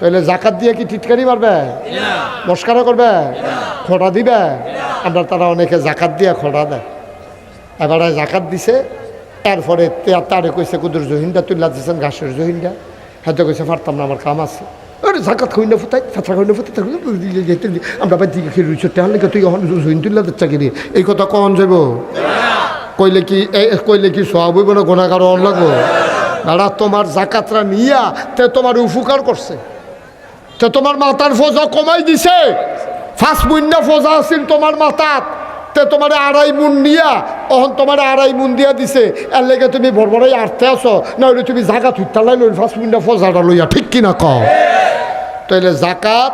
তাহলে জাকাত দিয়ে কি টিটকারি মারবে? মস্কারা করবে? খোঁড়া দিবে? আমরা তারা অনেকে জাকাত দিয়ে খোঁড়া দেয়। এবারে জাকাত দিছে, তারপরে তে- তারে কইছে কুদুর জহিনটা তুল্লা দিয়েছেন ঘাসের জহিনটা হয়তো কইছে পারতাম না, আমার কাম আছে। আরে জাকাত না ফুটাই? ফাঁচা না ফুটাই? আমরা বাদ দিকে খেয়ে রুইছ লেগে তুই এখন জহিন তুল্লা দিচ্ছা কিনি এই কথা কন যাব কইলে কি কইলে কি সব হইব না গোনাগার অন লাগবো? দাদা তোমার জাকাতরা নিয়া তে তোমার উপকার করছে। তে তোমার মাতার ফোজা কমাই দিছে। ফার্স্ট মুন্না ফোজা আছিল তোমার মাতাত তে তোমার আড়াই মুন নিয়া অহন তোমার আড়াই মুন দিয়া দিছে। এর লেগে তুমি বড়বড়াই আরতে আসো না তুমি জাকাত উত্তালাই লই ফার্স্ট মুন্না ফোজাটা লইয়া ঠিক কিনা কও? তাইলে জাকাত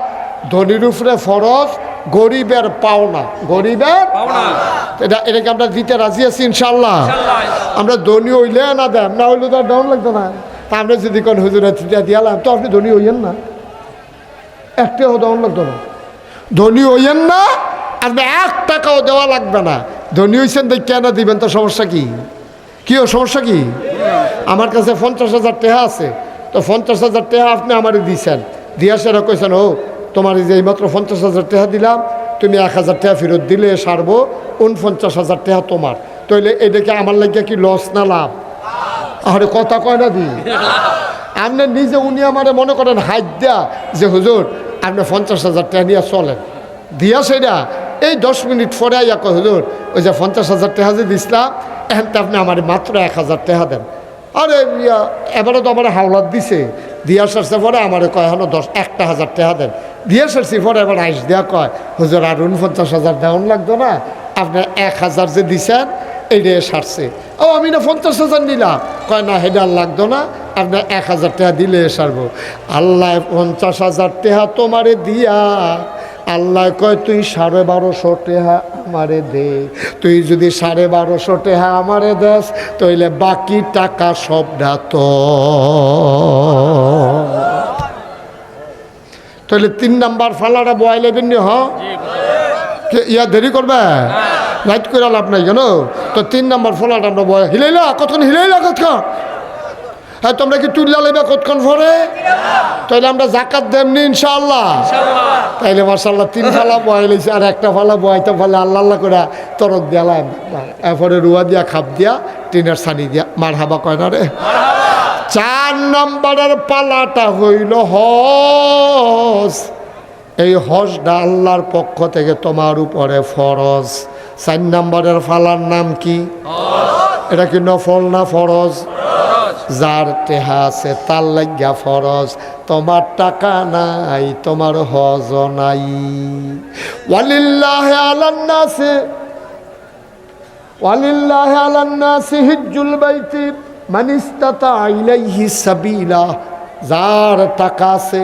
ধনির উপরে ফরজ গরিবের পাওনা। গরিবের এটা এটাকে আমরা দিতে রাজি আছি ইনশাল্লাহ আমরা ধনী হইলে না দেন না হইলে তো আর ডাউন লাগতো না। তা আমরা যদি কোন হুজুরা দিয়ালাম তো আপনি ধনী হইয়েন না। একটাও দেওয়ান লাগতো না ধনী হইয়েন না আপনি এক টাকাও দেওয়া লাগবে না। ধনী হইছেন দেখ কেন দিবেন, তো সমস্যা কি? কি সমস্যা কি? আমার কাছে পঞ্চাশ হাজার টাকা আছে, তো পঞ্চাশ হাজার টাকা আপনি আমারে দিয়েছেন দিয়া সেটা কইছেন, ও, তোমার যে এইমাত্র পঞ্চাশ হাজার টাকা দিলাম, তুমি এক হাজার টাকা ফেরত দিলে সারবো উনপঞ্চাশ হাজার টাকা তোমার। তাইলে এটাকে আমার লাগিয়া কি লস না লাভ? আরে কথা কয় না দি। আপনি নিজে উনি আমারে মনে করেন হাত দেয়া, যে হুজুর আপনি পঞ্চাশ হাজার টাকা নিয়ে চলেন। দিয়া সেটা, এই দশ মিনিট পরে আইয়া কয়, হুজুর, ওই যে পঞ্চাশ হাজার টাকা যে দিছিলাম, এখন তো আপনি আমার মাত্র এক হাজার টাকা দেন। আরে এবারে তো আমার হাওলাত দিছে। দিয়া সারছে পরে আমার কয় এখন দশ, একটা হাজার টাকা দেন। দিয়া সারছি পরে এবার আইস দেয়া কয়, হুজুর, আর উনপঞ্চাশ হাজার দেওয়ান লাগতো না। আপনি এক হাজার যে দিছেন এইটা সারছে। ও, আমি না পঞ্চাশ হাজার নিলাম। কয়, না হেডা আর লাগতো না। আপনার এক হাজার টাকা দিলে সারবো। আল্লাহ পঞ্চাশ হাজার টাকা তোমারে দিয়া। আল্লাহ কয় তুই সাড়ে বারোশো টেহা আমারে দে। তুই যদি সাড়ে বারোশো টেহা আমারে দেস তইলে বাকি টাকা সবটা তো তাহলে তিন নাম্বার ফালাটা বয়াই লেবেন হ? ইয়া দেরি করবে? রাইট করে লাভ নাই কেন তো তিন নাম্বার ফলাটা আমরা বয় হিলাইলা কতক্ষণ হিলাইলা কতক্ষণ? হ্যাঁ তোমরা কি তুললা লেবে কতক্ষণ পরে? তাইলে আমরা জাকাত দেমনি ইনশাআল্লাহ। তাইলে মার্শাল্লাহ তিন ফালা বয় লইছে, আর একটা ফালা বয়তে ফলে আল্লাহ আল্লাহ করে তরক দিয়ালাম এরপরে রুয়া দিয়া, খাপ দিয়া, টিনের সানি দিয়া। মার হাবা কয় না রে? চার নম্বরের পালাটা হইল হজ। এই হজটা আল্লাহর পক্ষ থেকে তোমার উপরে ফরজ। চার নম্বরের ফালার নাম কি? এটা কি নফল না ফরজ? যার টেহা আছে তার লাগিয়া ফরজ। তোমার টাকা নাই, তোমার হজ নাই। ওয়ালিল্লাহ আলান্নাসে ওয়ালিল্লাহ আলান্নাসি হিজ্জুল বাইতি মান ইস্তাতা ইলাইহি সাবিলা। যার টাকা আছে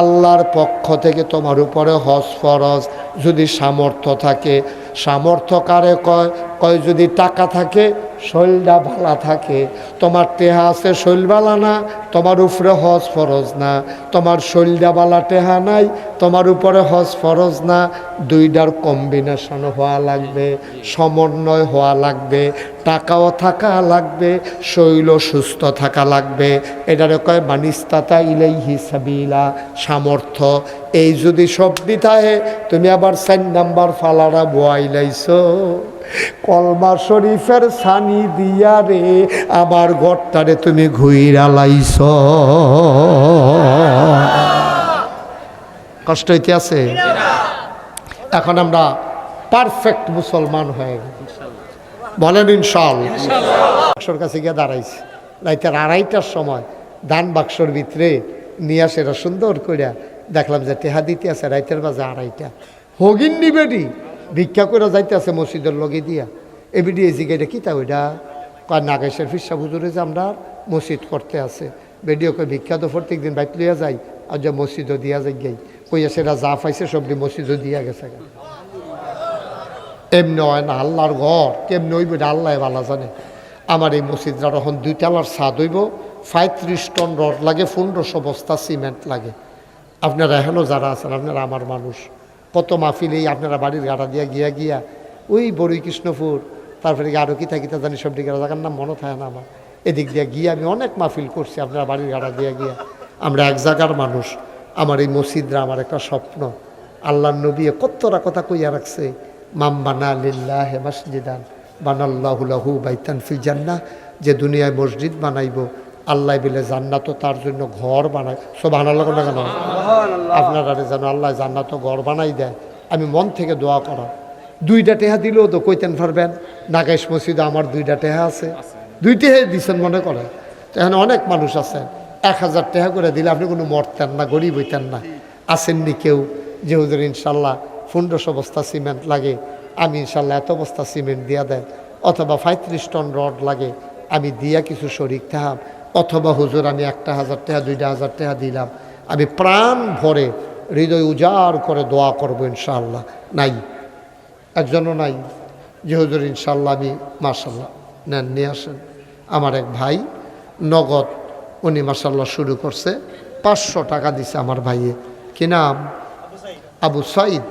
আল্লাহর পক্ষ থেকে তোমার উপরে হজ ফরজ। যদি সামর্থ্য থাকে, সামর্থ্য কারে কয়? কয় যদি টাকা থাকে শৈলটা ভালা থাকে। তোমার টেহা আছে শৈল বালা না, তোমার উপরে হজ ফরজ না। তোমার শৈলটা বালা টেহা নাই, তোমার উপরে হজ ফরজ না। দুইটার কম্বিনেশন হওয়া লাগবে, সমন্বয় হওয়া লাগবে, টাকাও থাকা লাগবে শৈল সুস্থ থাকা লাগবে। এটারে কয় মানিস্তাতা ইলাই হিসাবিলা সামর্থ্য। এই যদি সব দিতাহে, তুমি আবার চার নাম্বার ফালারা বোয়াইলাইছো কলমা শরীফের সানি দিয়া রে, আমার ঘরটারে তুমি ঘুইরা কষ্ট হইতে আছে? এখন আমরা পারফেক্ট মুসলমান হয়ে বলেন ইনশাল বাক্সর কাছে গিয়ে দাঁড়াইছে। রাইতের আড়াইটার সময় ধান বাক্সর ভিতরে নিয়ে আসে এরা সুন্দর কইরা দেখলাম যে টেহা দিতে আছে, রাইতের বাজে আড়াইটা। হগিন নিবেডি ভিক্ষা করে যাইতে আছে মসজিদের লগে দিয়া। এবিডি এই জিগাইটা কি? তা ওইটা কয় নাগেশের ফিসা হুজুরে যে আমরা মসজিদ করতে আছে। বেডিও কয় ভিক্ষা তো প্রত্যেক দিন বাইত লইয়া যাই আর যে মসজিদও দিয়া যাই গাই। কইয়া সেটা যা পাইছে সবটি মসজিদও দিয়া গেছে। এমনি হয় না, আল্লাহর ঘর, কেমনি হইব এটা আল্লাহ ভালো জানে। আমার এই মসজিদটা তখন দুই তালার ছাদ হইব, পঁয়ত্রিশ টন রড লাগে, পনেরোশো বস্তা সিমেন্ট লাগে। আপনারা এখনও যারা আছেন, আপনারা আমার মানুষ। কত মাহফিলেই আপনারা বাড়ির গাড়া দিয়া গিয়া গিয়া, ওই বড়ই কৃষ্ণপুর তারপরে আরও কি থাকি তা জানি সব দিকে জায়গার নাম মনে থাকে না আমার। এদিক দিয়ে গিয়ে আমি অনেক মাহফিল করছি আপনারা বাড়ির গাড়া দিয়ে গিয়ে। আমরা এক জায়গার মানুষ আমার এই মসজিদরা আমার একটা স্বপ্ন। আল্লাহ নবী কতটা কথা কইয়া রাখছে মাম বানা লিল্লাহ মাসজিদান বানাল্লাহুলাহু বাইতান ফিল জান্নাহ যে দুনিয়ায় মসজিদ বানাইব আল্লাহ বিলে জান্নাত তার জন্য ঘর বানায়। সব আনাল্লাহ কেন? আপনারা যেন আল্লাহ জান্নাত ঘর বানাই দেয়। আমি মন থেকে দোয়া করা। দুইটা টেহা দিলেও তো কইতেন পারবেন নাগেশ মসজিদে আমার দুইটা টেহা আছে। দুই টেহাই দিচ্ছেন মনে করে। এখানে অনেক মানুষ আছে এক হাজার টেহা করে দিলে আপনি কোনো মরতেন না গরিব হইতেন না। আসেননি কেউ যে হুজুর ইনশাল্লাহ পনেরোশো বস্তা সিমেন্ট লাগে আমি ইনশাল্লাহ এত বস্তা সিমেন্ট দিয়া দেন। অথবা পঁয়ত্রিশ টন রড লাগে আমি দিয়া কিছু শরিক থাকাম অথবা হুজুর আমি একটা হাজার টাকা দুইটা হাজার টাকা দিলাম। আমি প্রাণ ভরে হৃদয় উজাড় করে দোয়া করব ইনশাআল্লাহ নাই। একজনও নাই। যে হুজুর ইনশাল্লাহ আমি মার্শাল্লাহ নেন নিয়ে আসেন। আমার এক ভাই নগদ উনি মার্শাল্লাহ শুরু করছে পাঁচশো টাকা দিছে আমার ভাইয়ে। কি নাম? আবু সাইদ।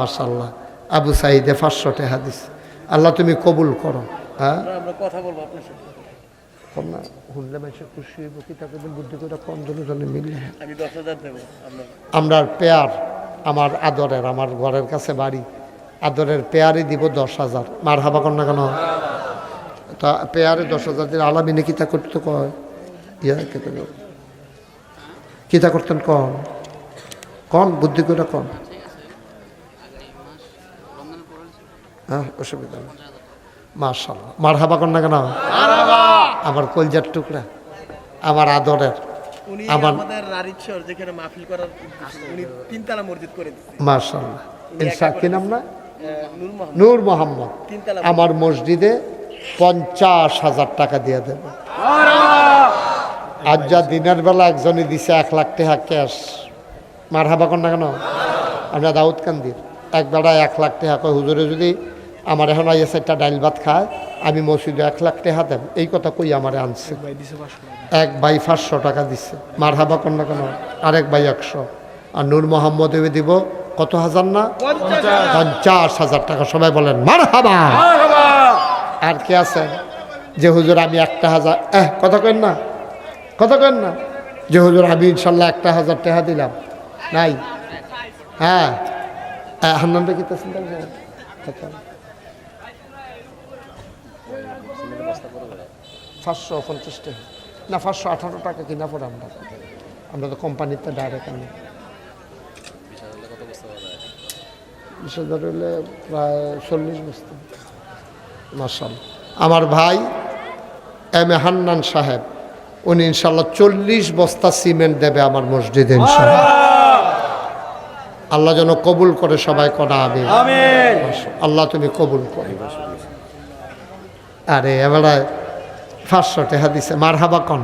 মার্শাল্লাহ আবু সাইদে পাঁচশো টাকা দিছে। আল্লাহ তুমি কবুল করো হ্যাঁ? কথা বলব আপনার সাথে। না শুনলে মানুষের খুশি হইব কি তাকে বুদ্ধি করে কম মিললে আমরা পেয়ার আমার আদরের আমার ঘরের কাছে বাড়ি। আদরের পেয়ারই দিব দশ হাজার। মার হাবা না কেন? তা পেয়ারে দশ হাজার দিলে আলামিনে কিতা করতে কয়? ইয়া কেতে করতেন কন? কন? বুদ্ধি করে কন। হ্যাঁ অসুবিধা নেই। মার্শাল মার হাবা না কেন আমার কলজার টুকরা। আমার আদরের। আমার- দিচ্ছে মার্শাল্লাহ ইনশা কি নাম না? নূর মোহাম্মদ আমার মসজিদে পঞ্চাশ হাজার টাকা দিয়ে দেবে। আজ যা দিনের বেলা একজনই দিছে এক লাখ টাকা ক্যাশ। মার হাবা কর না কেন? আমরা দাউদ কান্দির। এক বেড়া এক লাখ টাকা কয় হুজুরে যদি আমার এখন আইয়া একটা ডাইল ভাত খায় আমি মসজিদে এক লাখ টাকা দেব। এই কথা কই আমারে আনছে? এক ভাই পাঁচশো টাকা। দিছে। মার হাবা কর না কেন? আরেক ভাই একশো। আর নূর মোহাম্মদ দিব কত হাজার না? পঞ্চাশ হাজার। টাকা সবাই বলেন মার হাবা আর কে আছে? যে হুজুর আমি একটা হাজার এহ কথা কেন না কথা কেন না। যে হুজুর আমি ইনশাল্লাহ একটা হাজার টাকা দিলাম নাই। হ্যাঁ হান্নানটা কি চিন্তা পাঁচশো পঞ্চাশ টাকা না পাঁচশো আঠারো টাকা কিনা পড়ে আমরা। আমরা তো কোম্পানিতে ডাইরেক্ট আনি। বিশ হাজার হলে প্রায় চল্লিশ বস্তা। মার্শাল আমার ভাই এম এ হান্নান সাহেব উনি ইনশাল্লাহ চল্লিশ বস্তা সিমেন্ট দেবে আমার মসজিদে ইনশাল্লাহ আল্লাহ যেন কবুল করে সবাই করা হবে আল্লাহ তুমি কবুল করো। আরে এবারে পাঁচশো টাকা দিছে মার হাবা কন